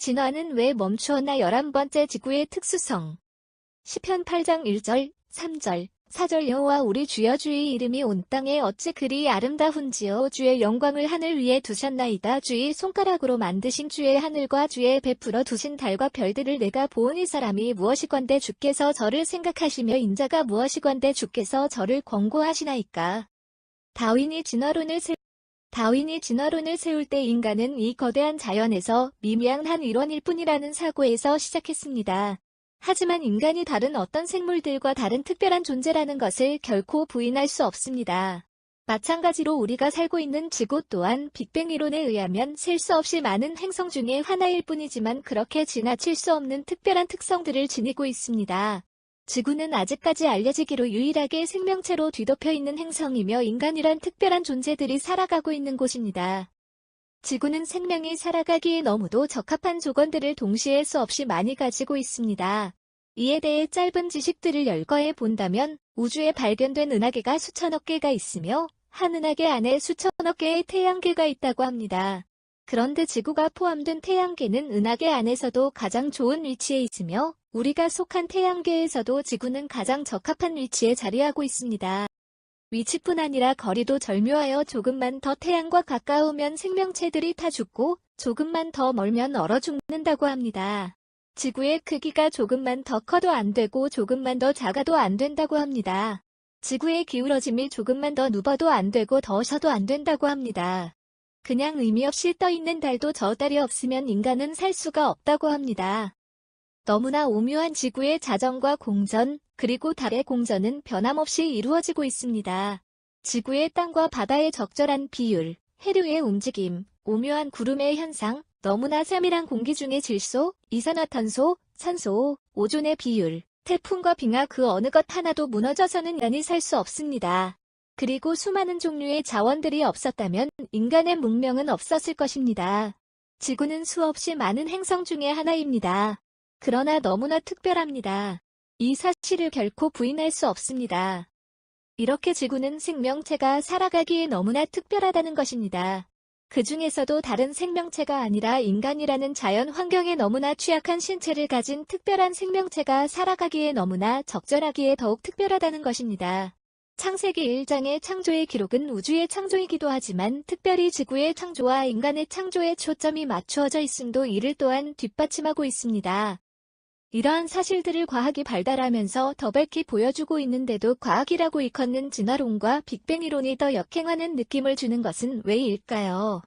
진화는 왜 멈추었나 11번째 지구의 특수성. 시편 8장 1절, 3절, 4절 여호와 우리 주여 주의 이름이 온 땅에 어찌 그리 아름다운지요? 주의 영광을 하늘 위에 두셨나이다. 주의 손가락으로 만드신 주의 하늘과 주의 베풀어 두신 달과 별들을 내가 보은 이 사람이 무엇이건대 주께서 저를 생각하시며 인자가 무엇이건대 주께서 저를 권고하시나이까? 다윈이 진화론을 세 다윈이 진화론을 세울 때 인간은 이 거대한 자연에서 미미한 한 일원일 뿐이라는 사고에서 시작했습니다. 하지만 인간이 다른 어떤 생물들과 다른 특별한 존재라는 것을 결코 부인할 수 없습니다. 마찬가지로 우리가 살고 있는 지구 또한 빅뱅 이론에 의하면 셀 수 없이 많은 행성 중에 하나일 뿐이지만 그렇게 지나칠 수 없는 특별한 특성들을 지니고 있습니다. 지구는 아직까지 알려지기로 유일하게 생명체로 뒤덮여 있는 행성이며 인간이란 특별한 존재들이 살아가고 있는 곳입니다. 지구는 생명이 살아가기에 너무도 적합한 조건들을 동시에 수없이 많이 가지고 있습니다. 이에 대해 짧은 지식들을 열거해 본다면 우주에 발견된 은하계가 수천억 개가 있으며 한 은하계 안에 수천억 개의 태양계가 있다고 합니다. 그런데 지구가 포함된 태양계는 은하계 안에서도 가장 좋은 위치에 있으며 우리가 속한 태양계에서도 지구는 가장 적합한 위치에 자리하고 있습니다. 위치뿐 아니라 거리도 절묘하여 조금만 더 태양과 가까우면 생명체들이 타 죽고 조금만 더 멀면 얼어 죽는다고 합니다. 지구의 크기가 조금만 더 커도 안 되고 조금만 더 작아도 안 된다고 합니다. 지구의 기울어짐이 조금만 더 눕어도 안 되고 더 쉬어도 안 된다고 합니다. 그냥 의미 없이 떠 있는 달도 저 달이 없으면 인간은 살 수가 없다고 합니다. 너무나 오묘한 지구의 자전과 공전, 그리고 달의 공전은 변함없이 이루어지고 있습니다. 지구의 땅과 바다의 적절한 비율, 해류의 움직임, 오묘한 구름의 현상, 너무나 세밀한 공기 중의 질소, 이산화탄소, 산소, 오존의 비율, 태풍과 빙하 그 어느 것 하나도 무너져서는 인간이 살 수 없습니다. 그리고 수많은 종류의 자원들이 없었다면 인간의 문명은 없었을 것입니다. 지구는 수없이 많은 행성 중의 하나입니다. 그러나 너무나 특별합니다. 이 사실을 결코 부인할 수 없습니다. 이렇게 지구는 생명체가 살아가기에 너무나 특별하다는 것입니다. 그 중에서도 다른 생명체가 아니라 인간이라는 자연 환경에 너무나 취약한 신체를 가진 특별한 생명체가 살아가기에 너무나 적절하기에 더욱 특별하다는 것입니다. 창세기 1장의 창조의 기록은 우주의 창조이기도 하지만 특별히 지구의 창조와 인간의 창조에 초점이 맞추어져 있음도 이를 또한 뒷받침하고 있습니다. 이러한 사실들을 과학이 발달하면서 더 밝히 보여주고 있는데도 과학이라고 일컫는 진화론과 빅뱅 이론이 더 역행하는 느낌을 주는 것은 왜일까요?